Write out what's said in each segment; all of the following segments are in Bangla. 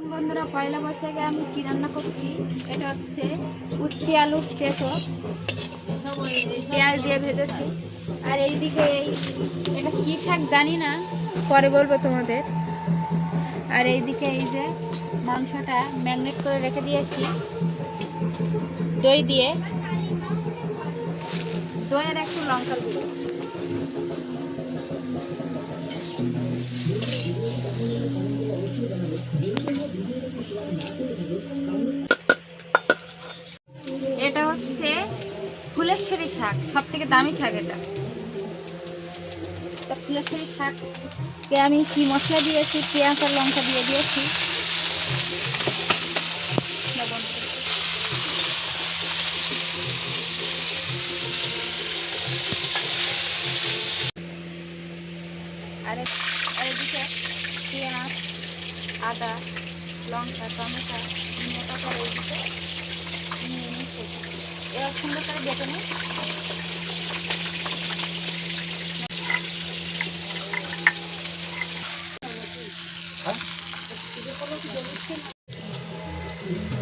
এখন বন্ধুরা পয়লা বৈশাখে আমি কি রান্না করছি? এটা হচ্ছে উচ্ছি আলু পেঁচো পেঁয়াজ দিয়ে ভেজেছি। আর এইদিকে এই এটা কী শাক জানি না, পরে বলব তোমাদের। আর এইদিকে এই যে মাংসটা ম্যাগনেট করে রেখে দিয়েছি। দই দিয়ে। দই আর একটু লঙ্কা গুঁড়ো। শাক সব থেকে দামি শাক এটা? তা ফুলেশ্বরী শাককে আমি কি মশলা দিয়েছি, পেঁয়াজ আর লঙ্কা দিয়ে দিয়েছি। আর এদিকে পেঁয়াজ, আদা, লঙ্কা, টমেটো, ধনিয়া এবার সুন্দর করে বেটে নিই।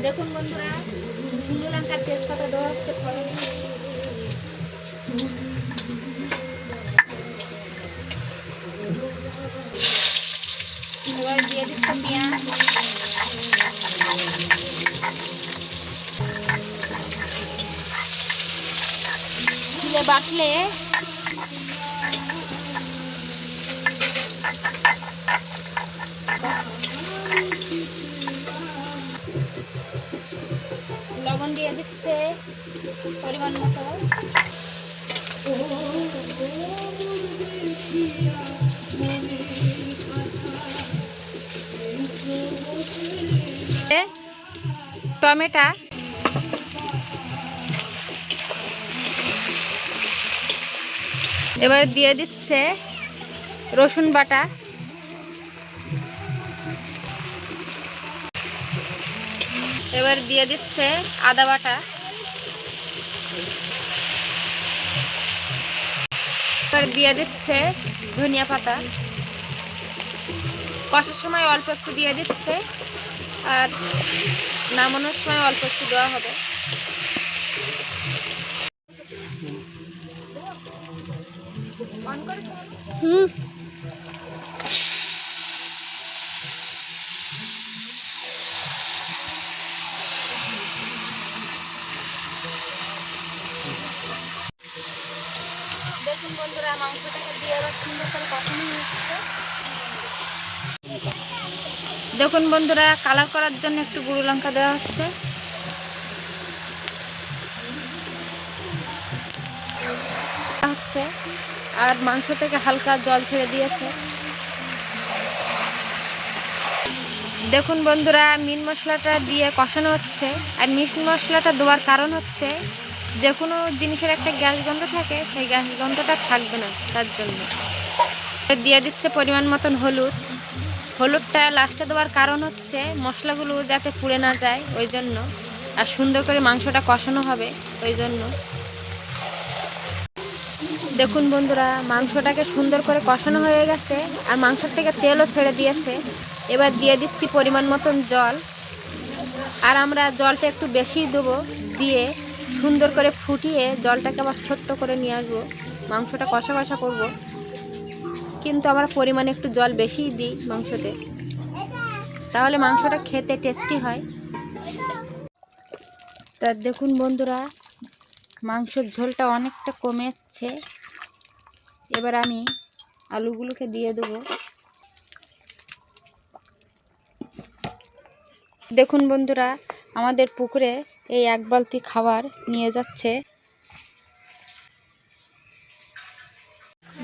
দেখুন বন্ধুরা শুকনো লঙ্কার তেজপাতা দেওয়া হচ্ছে ফোড়নে। এবার দিয়ে দিচ্ছে পেঁয়াজ বাটলে টমেটা। এবার দিয়ে দিচ্ছে রসুন বাটা। এবার দিয়ে দিচ্ছে আদা বাটা। দিয়ে দিচ্ছে ধনিয়া পাতা। কষার সময় অল্প একটু দিয়ে দিচ্ছে, আর নামানোর সময় অল্প একটু দেওয়া হবে। হুম। দেখুন বন্ধুরা কালার করার জন্য একটু গুঁড়ো লঙ্কা দেওয়া হচ্ছে। হচ্ছে। আর মাংস থেকে হালকা জল ছেড়ে দিয়েছে। দেখুন বন্ধুরা মিট মশলাটা দিয়ে কষানো হচ্ছে। আর মিট মশলাটা দেওয়ার কারণ হচ্ছে যে কোনো জিনিসের একটা গ্যাস গন্ধ থাকে, সেই গ্যাস গন্ধটা থাকবে না তার জন্য। দিয়ে দিচ্ছে পরিমাণ মতন হলুদ। হলুদটা লাস্টে দেওয়ার কারণ হচ্ছে মশলাগুলো যাতে পুড়ে না যায়, ওই জন্য। আর সুন্দর করে মাংসটা কষানো হবে, ওই জন্য। দেখুন বন্ধুরা, মাংসটাকে সুন্দর করে কষানো হয়ে গেছে, আর মাংসর থেকে তেলও ছেড়ে দিয়েছে। এবার দিয়ে দিচ্ছি পরিমাণ মতন জল। আর আমরা জলটা একটু বেশি দেবো, দিয়ে সুন্দর করে ফুটিয়ে জলটাকে আবার ছোট্ট করে নিয়ে আসব। মাংসটা কষা কষা করব। কিন্তু আমরা পরিমাণে একটু জল বেশিই দিই মাংসতে। তাহলে মাংসটা খেতে টেস্টি হয়। তা দেখুন বন্ধুরা, মাংসের ঝোলটা অনেকটা কমে যাচ্ছে এবার আমি আলুগুলোকে দিয়ে দেবো। দেখুন বন্ধুরা, আমাদের পুকুরে এই এক বালতি খাবার নিয়ে যাচ্ছে।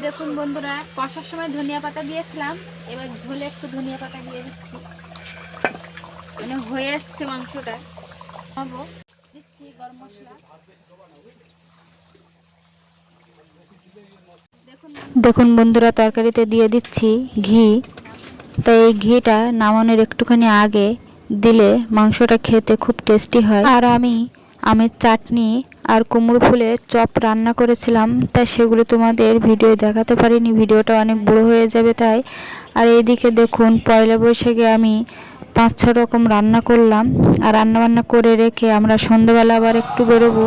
দেখুন বন্ধুরা, কষার সময় ধনিয়া পাতা দিয়েছিলাম, এবার ঝোলে একটু ধনিয়া পাতা দিয়ে দিচ্ছি। মানে হয়ে যাচ্ছে মাংসটা। খাব। দিচ্ছি গরম মশলা। দেখুন বন্ধুরা, তরকারিতে দিয়ে দিচ্ছি ঘি। তো এই ঘিটা নামানোর একটুখানি আগে দিলে মাংসটা খেতে খুব টেস্টি হয়। আর আমি আমের চাটনি আর কুমড়ো ফুলের চপ রান্না করেছিলাম, তাই সেগুলো তোমাদের ভিডিও দেখাতে পারিনি। ভিডিওটা অনেক বড় হয়ে যাবে তাই। আর এইদিকে দেখুন, পয়লা বৈশাখে আমি পাঁচ ছ রকম রান্না করলাম। আর রান্না বান্না করে রেখে আমরা সন্ধ্যেবেলা আবার একটু বেরোবো।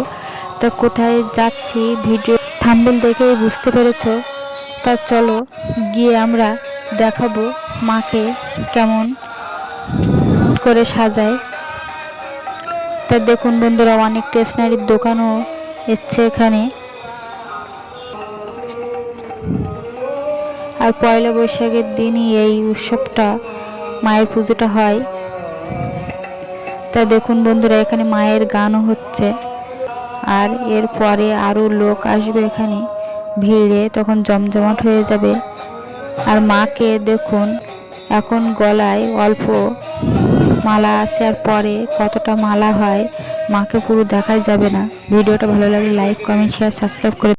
তা কোথায় যাচ্ছি ভিডিও থাম্বেল দেখেই বুঝতে পেরেছ? তা চলো গিয়ে আমরা দেখাবো মাকে কেমন করে সাজায়। তা দেখুন বন্ধুরা, অনেক স্টেশনারির দোকানও এসছে এখানে। আর পয়লা বৈশাখের দিনই এই উৎসবটা, মায়ের পুজোটা হয়। তা দেখুন বন্ধুরা, এখানে মায়ের গানও হচ্ছে। আর এরপরে আরও লোক আসবে এখানে ভিড়ে, তখন জমজমাট হয়ে যাবে। আর মাকে দেখুন, এখন গলায় অল্প মালা আছে আর পরে কতটা মালা হয়, মাকে পুরো দেখাই যাবে না। ভিডিওটা ভালো লাগলে লাইক কমেন্ট শেয়ার সাবস্ক্রাইব করে